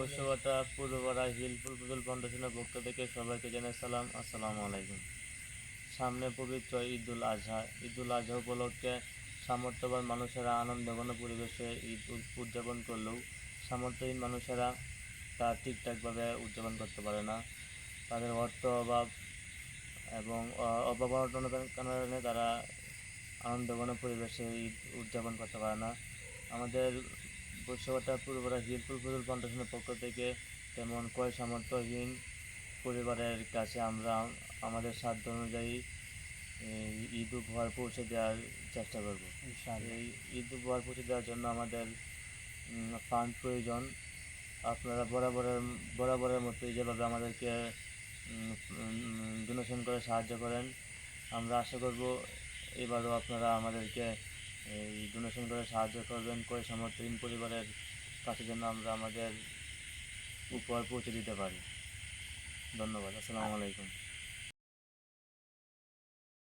বৈশ্যবতা Purbapara hill ফুলফুল ফাউন্ডেশনের পক্ষ থেকে সবাইকে জানাই সালাম, আসসালামু আলাইকুম। সামনে পবিত্র ঈদুল আজহা। ঈদুল আজহা উপলক্ষে সামর্থ্যবান মানুষেরা আনন্দঘন পরিবেশে ঈদ উদযাপন করলেও সামর্থ্যহীন মানুষেরা তা ঠিকঠাকভাবে উদযাপন করতে পারে না। তাদের অর্থ অভাব এবং অভাব কারণে তারা আনন্দঘন পরিবেশে ঈদ উদযাপন করতে পারে না। আমাদের বৈশ্যবতা পূর্বরা হিল ফুলফুল ফাউন্ডেশনের পক্ষ থেকে তেমন কয় সামর্থ্যহীন পরিবারের কাছে আমরা আমাদের সাধ্য অনুযায়ী ঈদ উপহার পৌঁছে দেওয়ার চেষ্টা করব। এই ঈদ উপহার পৌঁছে দেওয়ার জন্য আমাদের ফান্ড প্রয়োজন। আপনারা বরাবরের বরাবরের মতোই যেভাবে আমাদেরকে ডোনেশন করে সাহায্য করেন আমরা আশা করব এবারও আপনারা আমাদেরকে এই ডোনেশন করে সাহায্য করবেন করে সমর্থহীন পরিবারের কাছে যেন আমরা আমাদের উপহার পৌঁছে দিতে পারি। ধন্যবাদ, আসসালামু আলাইকুম।